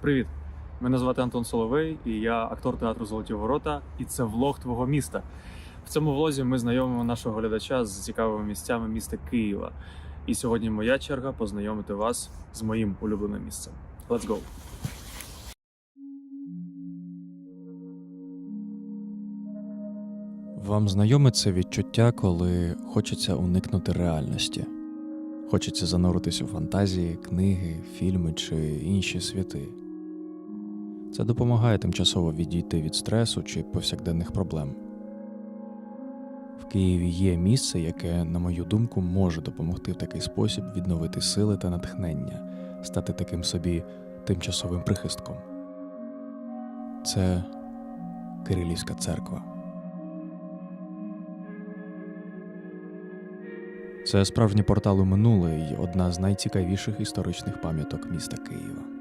Привіт! Мене звати Антон Соловей, і я актор театру Золоті Ворота, і це влог твого міста. В цьому влозі ми знайомимо нашого глядача з цікавими місцями міста Києва. І сьогодні моя черга познайомити вас з моїм улюбленим місцем. Let's go! Вам знайоме це відчуття, коли хочеться уникнути реальності. Хочеться зануритись у фантазії, книги, фільми чи інші світи. Це допомагає тимчасово відійти від стресу чи повсякденних проблем. В Києві є місце, яке, на мою думку, може допомогти в такий спосіб відновити сили та натхнення, стати таким собі тимчасовим прихистком. Це Кирилівська церква. Це справжній портал у минуле і одна з найцікавіших історичних пам'яток міста Києва.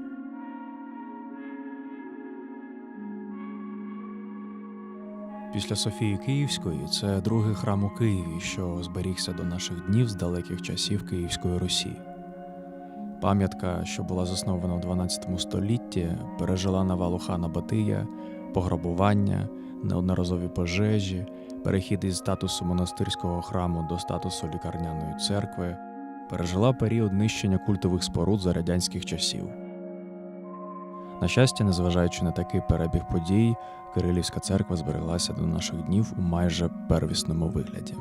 Після Софії Київської це другий храм у Києві, що зберігся до наших днів з далеких часів Київської Русі. Пам'ятка, що була заснована в 12 столітті, пережила навалу хана Батия, пограбування, неодноразові пожежі, перехід із статусу монастирського храму до статусу лікарняної церкви, пережила період нищення культових споруд за радянських часів. На щастя, незважаючи на такий перебіг подій, Кирилівська церква збереглася до наших днів у майже первісному вигляді.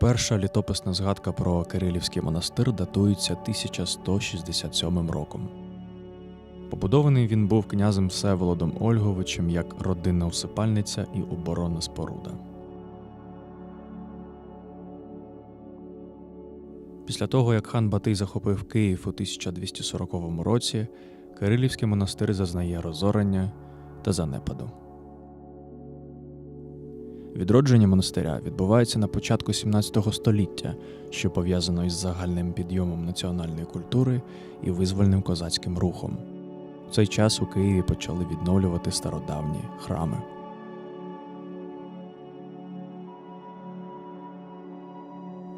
Перша літописна згадка про Кирилівський монастир датується 1167 роком. Побудований він був князем Всеволодом Ольговичем як родинна усипальниця і оборонна споруда. Після того, як хан Батий захопив Київ у 1240 році, Кирилівський монастир зазнає розорення та занепаду. Відродження монастиря відбувається на початку 17 століття, що пов'язано із загальним підйомом національної культури і визвольним козацьким рухом. В цей час у Києві почали відновлювати стародавні храми.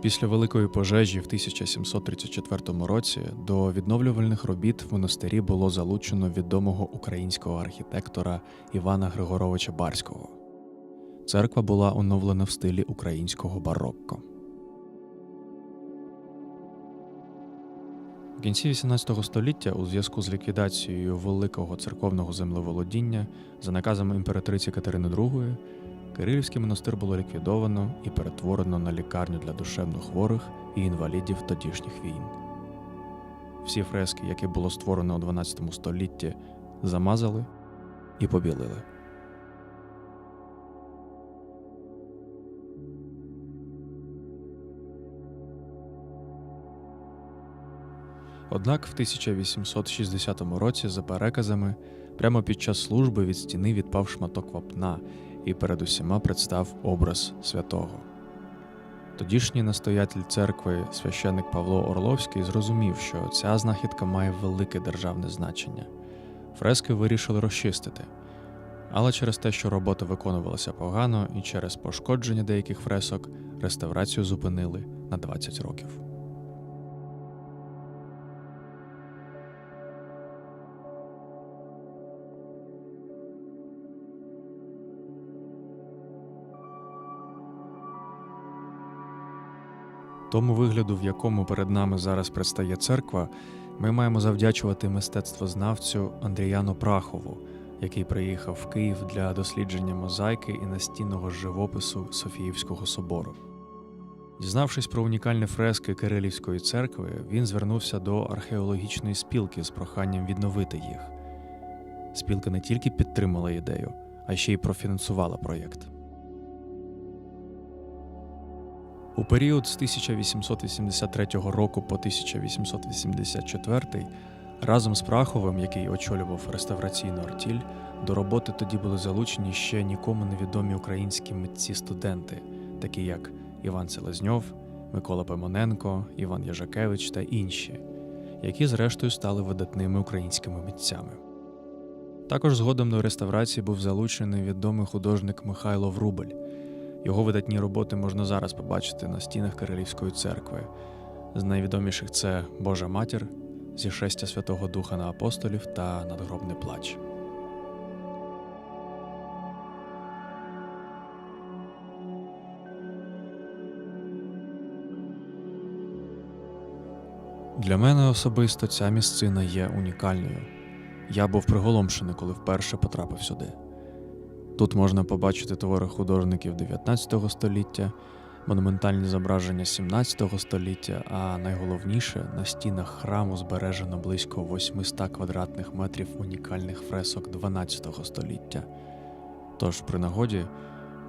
Після великої пожежі в 1734 році до відновлювальних робіт в монастирі було залучено відомого українського архітектора Івана Григоровича Барського. Церква була оновлена в стилі українського барокко. В кінці XVIII століття, у зв'язку з ліквідацією великого церковного землеволодіння за наказом імператриці Катерини II, Кирилівський монастир було ліквідовано і перетворено на лікарню для душевнохворих і інвалідів тодішніх війн. Всі фрески, які було створено у XII столітті, замазали і побілили. Однак в 1860 році, за переказами, прямо під час служби від стіни відпав шматок вапна і перед усіма представ образ святого. Тодішній настоятель церкви священик Павло Орловський зрозумів, що ця знахідка має велике державне значення. Фрески вирішили розчистити. Але через те, що робота виконувалася погано, і через пошкодження деяких фресок реставрацію зупинили на 20 років. Тому вигляду, в якому перед нами зараз предстає церква, ми маємо завдячувати мистецтвознавцю Андріяну Прахову, який приїхав в Київ для дослідження мозаїки і настінного живопису Софіївського собору. Дізнавшись про унікальні фрески Кирилівської церкви, він звернувся до археологічної спілки з проханням відновити їх. Спілка не тільки підтримала ідею, а ще й профінансувала проєкт. У період з 1883 року по 1884 разом з Праховим, який очолював реставраційну артіль, до роботи тоді були залучені ще нікому невідомі українські митці-студенти, такі як Іван Селезньов, Микола Пимоненко, Іван Яжакевич та інші, які зрештою стали видатними українськими митцями. Також згодом до реставрації був залучений відомий художник Михайло Врубель. Його видатні роботи можна зараз побачити на стінах Кирилівської церкви. З найвідоміших це Божа Матір, зішестя Святого Духа на апостолів та надгробний плач. Для мене особисто ця місцина є унікальною. Я був приголомшений, коли вперше потрапив сюди. Тут можна побачити твори художників 19 століття, монументальні зображення 17 століття, а найголовніше на стінах храму збережено близько 800 квадратних метрів унікальних фресок 12 століття. Тож при нагоді,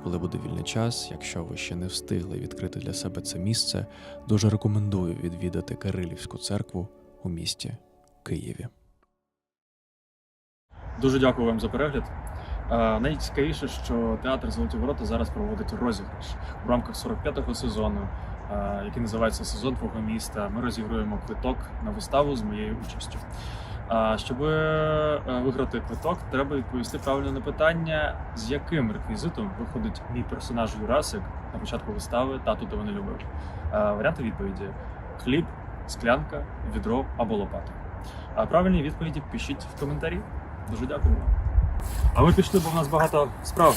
коли буде вільний час, якщо ви ще не встигли відкрити для себе це місце, дуже рекомендую відвідати Кирилівську церкву у місті Києві. Дуже дякую вам за перегляд. Е, Найцікавіше, що театр Золоті Ворота зараз проводить розіграш у рамках 45-го сезону, е, який називається Сезон твого міста. Ми розігруємо квиток на виставу з моєю участю. А щоб е, виграти квиток, треба відповісти правильно на питання, з яким реквізитом виходить мій персонаж Юрасик на початку вистави тату того не любив. Е, Варіанти відповіді: хліб, склянка, відро або лопата. А правильні відповіді пишіть в коментарі. Дуже дякую вам. А ми пішли, бо в нас багато справ.